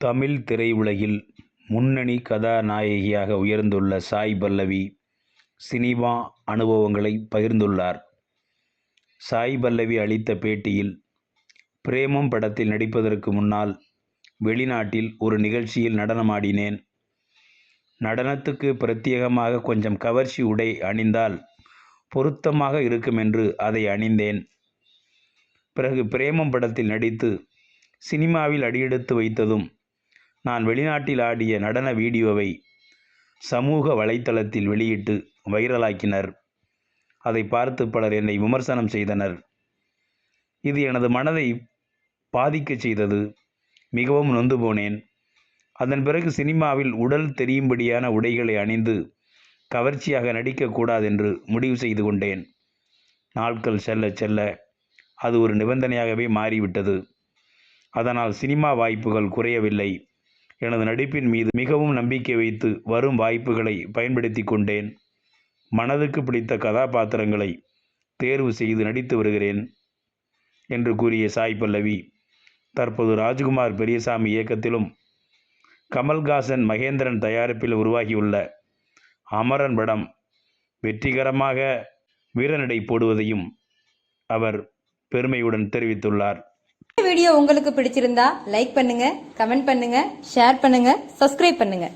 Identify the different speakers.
Speaker 1: தமிழ் திரையுலகில் முன்னணி கதாநாயகியாக உயர்ந்துள்ள சாய் பல்லவி சினிமா அனுபவங்களை பகிர்ந்துள்ளார். சாய் பல்லவி அளித்த பேட்டியில் பிரேமம் படத்தில் நடிப்பதற்கு முன்னால் வெளிநாட்டில் ஒரு நிகழ்ச்சியில் நடனமாடினேன். நடனத்துக்கு பிரத்யேகமாக கொஞ்சம் கவர்ச்சி உடை அணிந்தால் பொருத்தமாக இருக்கும் என்று அதை அணிந்தேன். பிறகு பிரேமம் படத்தில் நடித்து சினிமாவில் அடியெடுத்து வைத்ததும் நான் வெளிநாட்டில் ஆடிய நடன வீடியோவை சமூக வலைத்தளத்தில் வெளியிட்டு வைரலாக்கினர். அதை பார்த்து பலர் என்னை விமர்சனம் செய்தனர். இது எனது மனதை பாதிக்கச் செய்தது. மிகவும் நொந்து போனேன். அதன் பிறகு சினிமாவில் உடல் தெரியும்படியான உடைகளை அணிந்து கவர்ச்சியாக நடிக்கக்கூடாதென்று முடிவு செய்து கொண்டேன். நாட்கள் செல்ல செல்ல அது ஒரு நிபந்தனையாகவே மாறிவிட்டது. அதனால் சினிமா வாய்ப்புகள் குறையவில்லை. எனது நடிப்பின் மீது மிகவும் நம்பிக்கை வைத்து வரும் வாய்ப்புகளை பயன்படுத்தி கொண்டேன். மனதுக்கு பிடித்த கதாபாத்திரங்களை தேர்வு செய்து நடித்து வருகிறேன் என்று கூறிய சாய் பல்லவி தற்போது ராஜ்குமார் பெரியசாமி இயக்கத்திலும் கமல்ஹாசன் மகேந்திரன் தயாரிப்பில் உருவாகியுள்ள அமரன் படம் வெற்றிகரமாக வீரநடை போடுவதையும் அவர் பெருமையுடன் தெரிவித்துள்ளார்.
Speaker 2: வீடியோ உங்களுக்கு பிடிச்சிருந்தா லைக் பண்ணுங்க கமெண்ட் பண்ணுங்க ஷேர் பண்ணுங்க சப்ஸ்கிரைப் பண்ணுங்க.